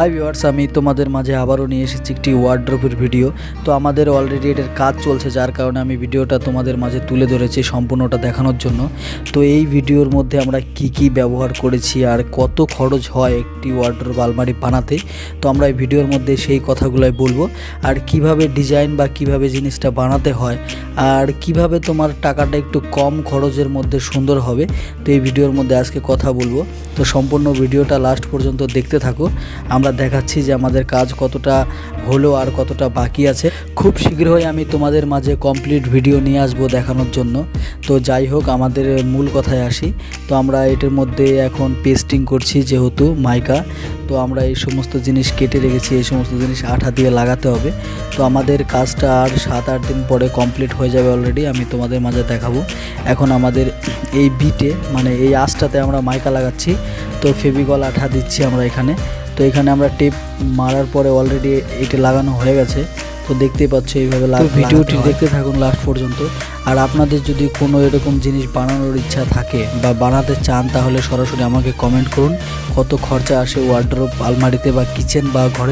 Hi viewers, আমি তোমাদের মাঝে আবারও নিয়ে এসেছি একটি ওয়ার্ড্রোপের ভিডিও তো আমাদের অলরেডি এটার কাজ চলছে, যার কারণে আমি ভিডিওটা তোমাদের মাঝে তুলে ধরেছি সম্পূর্ণটা দেখানোর জন্য। তো এই ভিডিওর মধ্যে আমরা কি কি ব্যবহার করেছি আর কত খরচ হয় একটি ওয়ার্ড্রোপ আলমারি বানাতে, তো আমরা এই ভিডিওর মধ্যে সেই কথাগুলোই বলব। আর কীভাবে ডিজাইন বা কীভাবে জিনিসটা বানাতে হয়, আর কীভাবে তোমার টাকাটা একটু কম খরচের মধ্যে সুন্দর হবে, তো এই ভিডিওর মধ্যে আজকে কথা বলব। তো সম্পূর্ণ ভিডিওটা লাস্ট পর্যন্ত দেখতে থাকো। আমরা দেখাচ্ছি যে আমাদের কাজ কতটা হলো আর কতটা বাকি আছে। খুব শীঘ্রই আমি তোমাদের মাঝে কমপ্লিট ভিডিও নিয়ে আসব দেখানোর জন্য। তো যাই হোক, আমাদের মূল কথায় আসি। তো আমরা এটার মধ্যে এখন পেস্টিং করছি যেহেতু মাইকা। তো আমরা এই সমস্ত জিনিস কেটে রেখেছি, এই সমস্ত জিনিস আঠা দিয়ে লাগাতে হবে। তো আমাদের কাজটা আর সাত আট দিন পরে কমপ্লিট হয়ে যাবে অলরেডি আমি তোমাদের মাঝে দেখাবো। এখন আমাদের এই বিটে মানে এই আঁশটাতে আমরা মাইকা লাগাচ্ছি, তো ফেভিকল আঠা দিচ্ছি আমরা এখানে। তো এখানে আমরা টেপ মারার পরে অলরেডি এটি লাগানো হয়ে গেছে। তো দেখতেই পাচ্ছ এইভাবে লাস্ট ভিডিওটি দেখতে থাকুন লাস্ট পর্যন্ত। আর আপনাদের যদি কোনো এরকম জিনিস বানানোর ইচ্ছা থাকে বা বানাতে চান তাহলে সরাসরি আমাকে কমেন্ট করুন। কত খরচা আসে ওয়ার্ড্রোপ আলমারিতে বা কিচেন বা ঘরে